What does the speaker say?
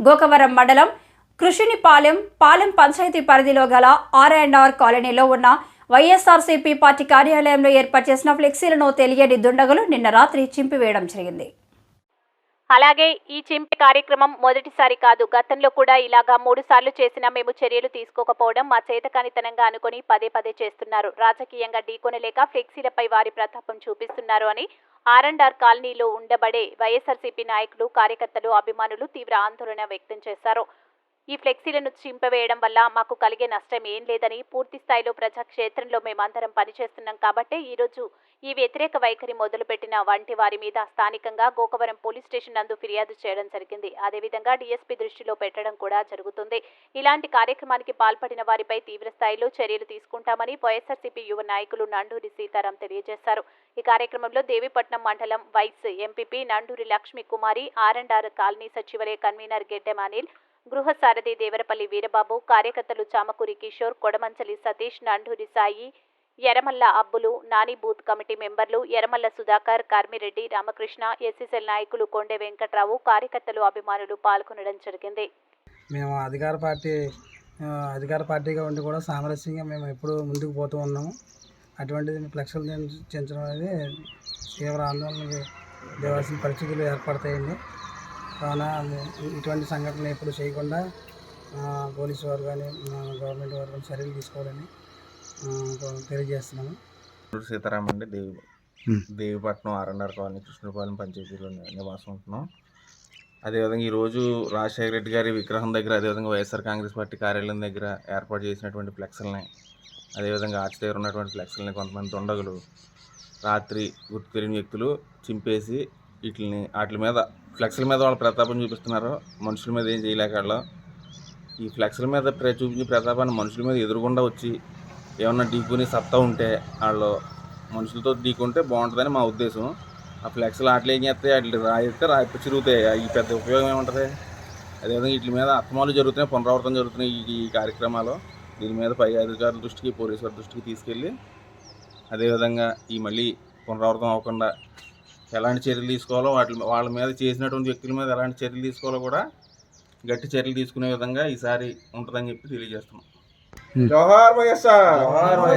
గోకవరం మండలం కృషినిపాలెం పాలెం పంచాయతీ పరిధిలో గల ఆర్ అండ్ ఆర్ కాలనీలో ఉన్న వైఎస్ఆర్సీపీ పార్టీ కార్యాలయంలో ఏర్పాటు చేసిన ఫ్లెక్సీలను తెలియని దుండగులు నిన్న రాత్రి చింపివేయడం జరిగింది. అలాగే ఈ చింపి కార్యక్రమం మొదటిసారి కాదు గతంలో కూడా ఇలాగా మూడు సార్లు చేసినా మేము చర్యలు తీసుకోకపోవడం మా చేతకానితనంగా అనుకుని పదే పదే చేస్తున్నారు. రాజకీయంగా ఢీకొనలేక ఫ్లెక్సీలపై వారి ప్రతాపం చూపిస్తున్నారు అని ఆర్ఎండ్ఆర్ ఆర్ కాలనీలో ఉండబడే వైఎస్ఆర్సీపీ నాయకులు కార్యకర్తలు అభిమానులు తీవ్ర ఆందోళన వ్యక్తం చేశారు. ఈ ఫ్లెక్సీలను చింపవేయడం వల్ల మాకు కలిగే నష్టం ఏం లేదని పూర్తి స్థాయిలో ప్రజాక్షేత్రంలో మేమందరం పనిచేస్తున్నాం కాబట్టే ఈరోజు ఈ వ్యతిరేక వైఖరి మొదలుపెట్టిన వంటి వారి మీద స్థానికంగా గోకవరం పోలీస్ స్టేషన్ నందు ఫిర్యాదు చేయడం జరిగింది. అదేవిధంగా డీఎస్పీ దృష్టిలో పెట్టడం కూడా జరుగుతుంది. ఇలాంటి కార్యక్రమానికి పాల్పడిన వారిపై తీవ్ర స్థాయిలో చర్యలు తీసుకుంటామని వైఎస్ఆర్సీపీ యువ నాయకులు నండూరి సీతారాం తెలియజేశారు. ఈ కార్యక్రమంలో దేవీపట్నం మండలం vice MPP Nanduri Lakshmi Kumari R and R colony సచివాలయ కన్వీనర్ గెడ్డెం అనిల్ గృహ సారథి దేవరపల్లి వీరబాబు కార్యకర్తలు చామకూరి కిషోర్ కొడమంచలి సతీష్ నండూరి సాయి ఎరమల్ల అబ్బులు నాని బూత్ కమిటీ మెంబర్లు ఎరమల్ల సుధాకర్ కార్మిరెడ్డి రామకృష్ణ ఎస్సీసెల్ నాయకులు కొండె వెంకట్రావు కార్యకర్తలు అభిమానులు పాల్గొనడం జరిగింది. మేము అధికార పార్టీ అధికార పార్టీగా ఉండి కూడా సామరస్యంగా మేము ఎప్పుడూ ముందుకు పోతూ ఉన్నాము. అటువంటిది ఫ్లెక్సులు చెంచడం అనేది తీవ్ర ఆందోళనకి దేవాల్సిన పరిస్థితులు ఏర్పడతాయండి. కావున ఇటువంటి సంఘటనలు ఎప్పుడు చేయకుండా పోలీసు వారు కానీ గవర్నమెంట్ వారు కానీ చర్యలు తీసుకోవాలని గుంటూరు సీతారాం అండి. దేవి దేవిపట్నం ఆర్ఎన్ఆర్ కాలనీ కృష్ణపాలెం పంచాయతీలో నివాసం ఉంటున్నాం. అదేవిధంగా ఈరోజు రాజశేఖర రెడ్డి గారి విగ్రహం దగ్గర అదేవిధంగా వైఎస్ఆర్ కాంగ్రెస్ పార్టీ కార్యాలయం దగ్గర ఏర్పాటు చేసినటువంటి ఫ్లెక్స్లని అదేవిధంగా ఆర్చ్ దగ్గర ఉన్నటువంటి ఫ్లెక్స్లని కొంతమంది దొండగులు రాత్రి గుర్తు తెలియని వ్యక్తులు చింపేసి వీటిని వాటి మీద ఫ్లెక్స్ల మీద వాళ్ళ ప్రతాపం చూపిస్తున్నారు. మనుషుల మీద ఏం చేయలేక వాళ్ళు ఈ ఫ్లెక్స్ల మీద చూపించే ప్రతాపాన్ని మనుషుల మీద ఎదురుకుండా వచ్చి ఏమన్నా ఢీకొని సత్తా ఉంటే వాళ్ళు మనుషులతో ఢీకుంటే బాగుంటుందని మా ఉద్దేశం. ఆ ఫ్లెక్స్లు ఆటలు ఏం చేస్తాయి? వాటి రాయితే రాయి చిరుగుతాయి. ఈ పెద్ద ఉపయోగం ఏముంటుంది? అదేవిధంగా వీటి మీద అక్రమాలు జరుగుతున్నాయి పునరావృతం జరుగుతున్నాయి ఈ ఈ కార్యక్రమాలు. దీని మీద పై అధికారుల దృష్టికి పోలీసు వారి దృష్టికి తీసుకెళ్ళి అదేవిధంగా ఈ మళ్ళీ పునరావృతం అవ్వకుండా ఎలాంటి చర్యలు తీసుకోవాలో వాటి వాళ్ళ మీద చేసినటువంటి వ్యక్తుల మీద ఎలాంటి చర్యలు తీసుకోవాలో కూడా గట్టి చర్యలు తీసుకునే విధంగా ఈసారి ఉంటుందని చెప్పి తెలియజేస్తున్నాం. వైఎస్ఆర్.